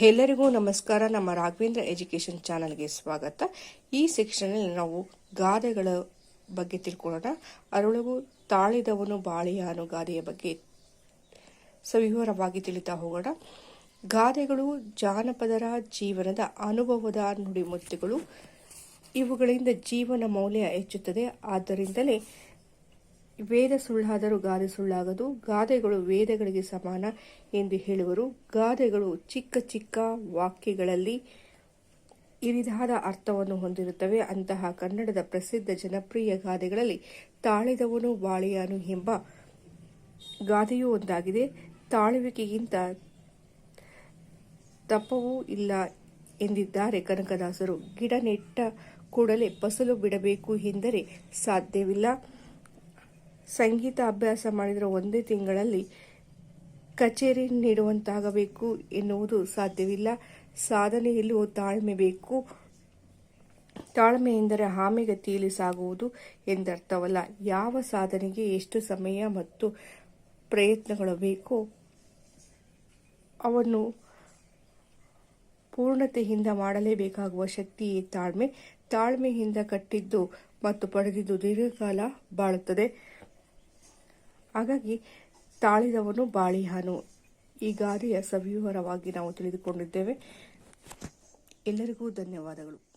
ಎಲ್ಲರಿಗೂ ನಮಸ್ಕಾರ. ನಮ್ಮ ರಾಘವೇಂದ್ರ ಎಜುಕೇಶನ್ ಚಾನಲ್ಗೆ ಸ್ವಾಗತ. ಈ ಸೆಕ್ಷನಲ್ಲಿ ನಾವು ಗಾದೆಗಳ ಬಗ್ಗೆ ತಿಳ್ಕೊಳ್ಳೋಣ. ಅದರೊಳಗೂ ತಾಳಿದವನು ಬಾಳಿಯಾನು ಗಾದೆಯ ಬಗ್ಗೆ ಸವಿವರವಾಗಿ ತಿಳಿತಾ ಹೋಗೋಣ. ಗಾದೆಗಳು ಜಾನಪದರ ಜೀವನದ ಅನುಭವದ ನುಡಿಮುತ್ತುಗಳು ಇವುಗಳಿಂದ ಜೀವನ ಮೌಲ್ಯ ಹೆಚ್ಚುತ್ತದೆ. ಆದ್ದರಿಂದಲೇ ವೇದ ಸುಳ್ಳಾದರೂ ಗಾದೆ ಸುಳ್ಳಾಗದು, ಗಾದೆಗಳು ವೇದಗಳಿಗೆ ಸಮಾನ ಎಂದು ಹೇಳುವರು. ಗಾದೆಗಳು ಚಿಕ್ಕ ಚಿಕ್ಕ ವಾಕ್ಯಗಳಲ್ಲಿ ಇರಿದಾದ ಅರ್ಥವನ್ನು ಹೊಂದಿರುತ್ತವೆ. ಅಂತಹ ಕನ್ನಡದ ಪ್ರಸಿದ್ಧ ಜನಪ್ರಿಯ ಗಾದೆಗಳಲ್ಲಿ ತಾಳಿದವನು ಬಾಳಿಯಾನು ಎಂಬ ಗಾದೆಯೂ ಒಂದಾಗಿದೆ. ತಾಳುವಿಕೆಗಿಂತ ತಪ್ಪವೂ ಇಲ್ಲ ಎಂದಿದ್ದಾರೆ ಕನಕದಾಸರು. ಗಿಡ ನೆಟ್ಟ ಕೂಡಲೇ ಫಸಲು ಬಿಡಬೇಕು ಎಂದರೆ ಸಾಧ್ಯವಿಲ್ಲ. ಸಂಗೀತ ಅಭ್ಯಾಸ ಮಾಡಿದರೆ ಒಂದೇ ತಿಂಗಳಲ್ಲಿ ಕಚೇರಿ ನೀಡುವಂತಾಗಬೇಕು ಎನ್ನುವುದು ಸಾಧ್ಯವಿಲ್ಲ. ಸಾಧನೆಯಲ್ಲೂ ತಾಳ್ಮೆ ಬೇಕು. ತಾಳ್ಮೆ ಎಂದರೆ ಆಮೆಗತಿಯಲ್ಲಿ ಸಾಗುವುದು ಎಂದರ್ಥವಲ್ಲ. ಯಾವ ಸಾಧನೆಗೆ ಎಷ್ಟು ಸಮಯ ಮತ್ತು ಪ್ರಯತ್ನಗಳು ಬೇಕೋ ಅವನ್ನು ಪೂರ್ಣತೆಯಿಂದ ಮಾಡಲೇಬೇಕಾಗುವ ಶಕ್ತಿಯೇ ತಾಳ್ಮೆ. ತಾಳ್ಮೆಯಿಂದ ಕಟ್ಟಿದ್ದು ಮತ್ತು ಪಡೆದಿದ್ದು ದೀರ್ಘಕಾಲ ಬಾಳುತ್ತದೆ. ಹಾಗಾಗಿ ತಾಳಿದವನು ಬಾಳಿಹಾನು. ಈ ಗಾದೆಯ ಸವಿವರವಾಗಿ ನಾವು ತಿಳಿದುಕೊಂಡಿದ್ದೇವೆ. ಎಲ್ಲರಿಗೂ ಧನ್ಯವಾದಗಳು.